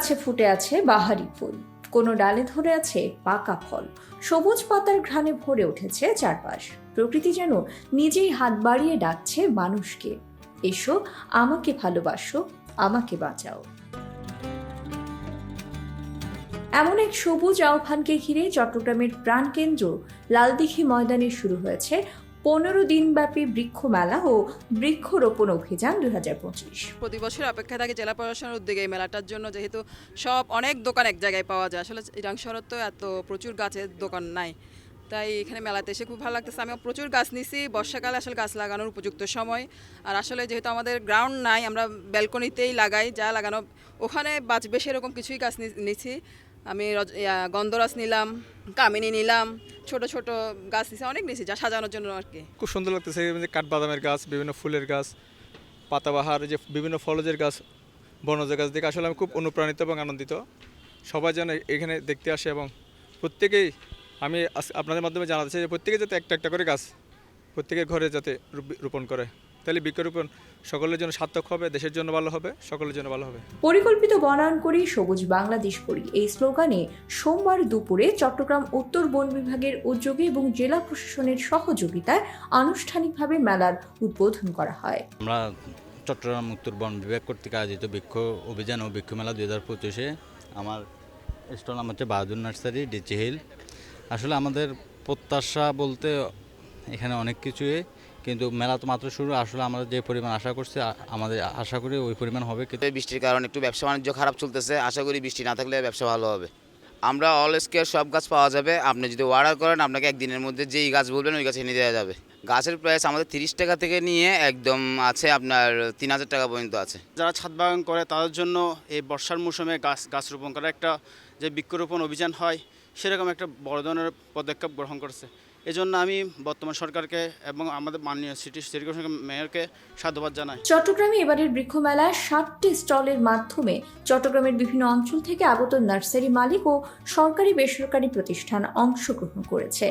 গাছে ফুটে আছে বাহারি ফুল। কোনো ডালে ধরে আছে পাকা ফল। সবুজ পাতার ঘ্রাণে ভরে উঠেছে চারপাশ। প্রকৃতি যেন নিজেই হাত বাড়িয়ে ডাকছে মানুষকে। এসো, আমাকে ভালোবাসো, আমাকে বাঁচাও। এমন এক সবুজ আহ্বানকে ঘিরে চট্টগ্রামের প্রাণকেন্দ্র লালদিঘি ময়দানে শুরু হয়েছে পনেরো দিনব্যাপী বৃক্ষ মেলা ও বৃক্ষরোপণ অভিযান দুই হাজার পঁচিশ। প্রতি বছর অপেক্ষা থাকে জেলা প্রশাসনের উদ্যোগে এই মেলাটার জন্য, যেহেতু সব অনেক দোকান এক জায়গায় পাওয়া যায়। আসলে ইরাং শহর তো এত প্রচুর গাছের দোকান নাই। তাই এখানে মেলাতে এসে খুব ভালো লাগতেছে। আমি প্রচুর গাছ নিছি। বর্ষাকালে আসলে গাছ লাগানোর উপযুক্ত সময়। আর আসলে যেহেতু আমাদের গ্রাউন্ড নাই, আমরা ব্যালকনিতেই লাগাই। যা লাগানো, ওখানে বাঁচবে সেরকম কিছুই গাছ নিছি। আমি গন্ধরাজ নিলাম, কামিনী নিলাম, ছোট ছোট গাছ নিছি, অনেক নিছি যা সাজানোর জন্য আর কি। খুব সুন্দর লাগতেছে কাঠবাদামের গাছ, বিভিন্ন ফুলের গাছ, পাতাবাহার যে বিভিন্ন ফলজের গাছ, বনজ গাছ দেখে আসলে আমি খুব অনুপ্রাণিত এবং আনন্দিত। সবাই যেন এখানে দেখতে আসে এবং প্রত্যেকেই আমি আপনাদের মাধ্যমে জানাতে চাই যে প্রত্যেকে যাতে একটা একটা করে গাছ প্রত্যেকের ঘরে যাতে রোপ- রোপণ করে। তাহলে বৃক্ষরোপণ সকলের জন্য সার্থক হবে দেশের জন্য ভালো হবে সকলের জন্য ভালো হবে। পরিকল্পিত বনায়ন করি সবুজ বাংলাদেশ করি। এই স্লোগানে সোমবার দুপুরে চট্টগ্রাম উত্তর বন বিভাগের উদ্যোগে এবং জেলা প্রশাসনের সহযোগিতায় আনুষ্ঠানিকভাবে মেলার উদ্বোধন করা হয়। আমরা চট্টগ্রাম উত্তর বন বিভাগ কর্তৃক আয়োজিত বৃক্ষ অভিযান ও বৃক্ষ মেলা দুই হাজার পঁচিশে আমার স্টল নাম হচ্ছে বাহাদুর নার্সারি ডিচি হিল। আসলে আমাদের প্রত্যাশা বলতে এখানে অনেক কিছুই। কিন্তু মেলা তো মাত্র শুরু আসলে আমরা যে পরিমাণ আশা করছি আমাদের আশা করি ওই পরিমাণ হবে। কিন্তু এই বৃষ্টির কারণে একটু ব্যবসা বাণিজ্য খারাপ চলতেছে আশা করি বৃষ্টি না থাকলে ব্যবসা ভালো হবে। আমরা অল স্কেয়ার সব গাছ পাওয়া যাবে আপনি যদি অর্ডার করেন আপনাকে একদিনের মধ্যে যেই গাছ বলবেন ওই গাছ এনে দেওয়া যাবে। গাছের প্রাইস আমাদের তিরিশ টাকা থেকে নিয়ে একদম আছে আপনার তিন হাজার টাকা পর্যন্ত আছে। যারা ছাদ বাগান করে তাদের জন্য এই বর্ষার মৌসুমে গাছ গাছ রোপণ করা একটা যে বৃক্ষরোপণ অভিযান হয় সেরকম একটা বড় ধরনের পদক্ষেপ গ্রহণ করছে। এজন্য আমি বর্তমান সরকারকে এবং আমাদের মাননীয় সিটি সিটি কর্পোরেশন মেয়রকে সাধুবাদ জানাই। চট্টগ্রামে এবারের বৃক্ষ মেলায় সাতটি স্টলের মাধ্যমে চট্টগ্রামের বিভিন্ন অঞ্চল থেকে আগত নার্সারি মালিক ও সরকারি বেসরকারি প্রতিষ্ঠান অংশগ্রহণ করেছে।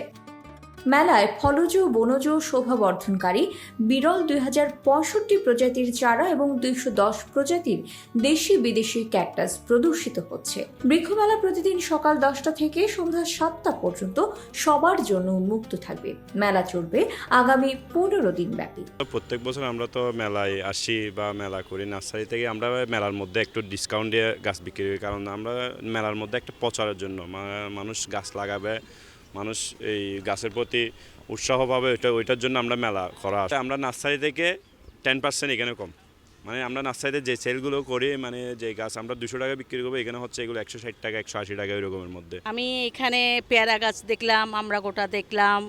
মেলায় ফলজ ও বনজ শোভা বর্ধনকারী বিরল দুই হাজার পঁয়ষট্টি প্রজাতির চারা এবং দুইশো দশ প্রজাতির দেশি বিদেশি ক্যাকটাস প্রদর্শিত হচ্ছে। বৃক্ষমেলা প্রতিদিন সকাল দশটা থেকে সন্ধ্যা সাতটা পর্যন্ত সবার জন্য উন্মুক্ত থাকবে। মেলা চলবে আগামী পনেরো দিন ব্যাপী। প্রত্যেক বছর আমরা তো মেলায় আসি বা মেলা করি নার্সারি থেকে, আমরা মেলার মধ্যে একটু ডিসকাউন্ট দিয়ে গাছ বিক্রি করি। কারণ আমরা মেলার মধ্যে একটা প্রচারের জন্য মানুষ গাছ লাগাবে মানুষ এই গাছের প্রতি উৎসাহ পাবে ওইটা ওইটার জন্য আমরা মেলা করা। আমরা নার্সারি থেকে টেন পার্সেন্ট এখানে কম। মানে আমরা নার্সারিতে যে সেলগুলো করি মানে যে গাছ আমরা দুশো টাকা বিক্রি করব এখানে হচ্ছে এগুলো একশো ষাট টাকা একশো আশি টাকা এরকমের মধ্যে। আমি এখানে পেয়ারা গাছ দেখলাম আমরা গোটা দেখলাম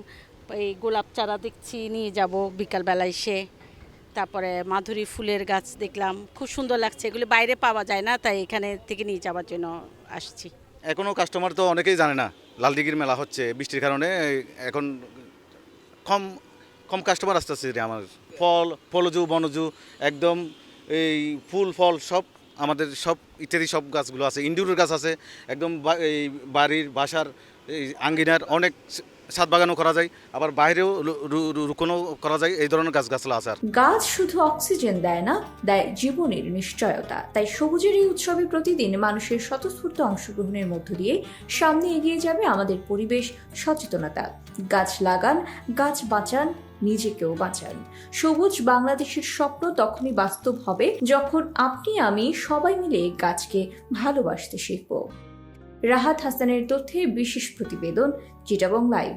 এই গোলাপ চারা দেখছি নিয়ে যাব বিকালবেলা এসে। তারপরে মাধুরী ফুলের গাছ দেখলাম খুব সুন্দর লাগছে এগুলো বাইরে পাওয়া যায় না তাই এখানে থেকে নিয়ে যাওয়ার জন্য আসছি। এখনও কাস্টমার তো অনেকেই জানে না। লালদিঘির মেলা হচ্ছে বৃষ্টির কারণে, এখন কম কম কাস্টমার আসতেছে আমার। ফল, ফলজু, বনজু, একদম এই ফুল, ফল সব আমাদের সব ইত্যাদি সব গাছগুলো আছে। ইন্ডুরের গাছ আছে, একদম এই বাড়ির, বাসার, এই আঙ্গিনার অনেক ছাদ বাগানও করা যায়, আবার বাইরেও রুকনও করা যায়, এই ধরনের গাছ গাছলা আছে গাছ শুধু অক্সিজেন দেয় না, দেয় জীবনের নিশ্চয়তা। তাই সবুজের এই উৎসবে প্রতিদিন মানুষের স্বতঃস্ফূর্ত অংশগ্রহণের মধ্য দিয়ে সামনে এগিয়ে যাবে আমাদের পরিবেশ, সচেতনতা। গাছ লাগান, গাছ বাঁচান, নিজেকেও বাঁচান। সবুজ বাংলাদেশের স্বপ্ন তখনই বাস্তব হবে যখন আপনি, আমি সবাই মিলে গাছকে ভালোবাসতে শিখব। রাহাত হাসানের তথ্যে বিশেষ প্রতিবেদন চিটাবং লাইভ।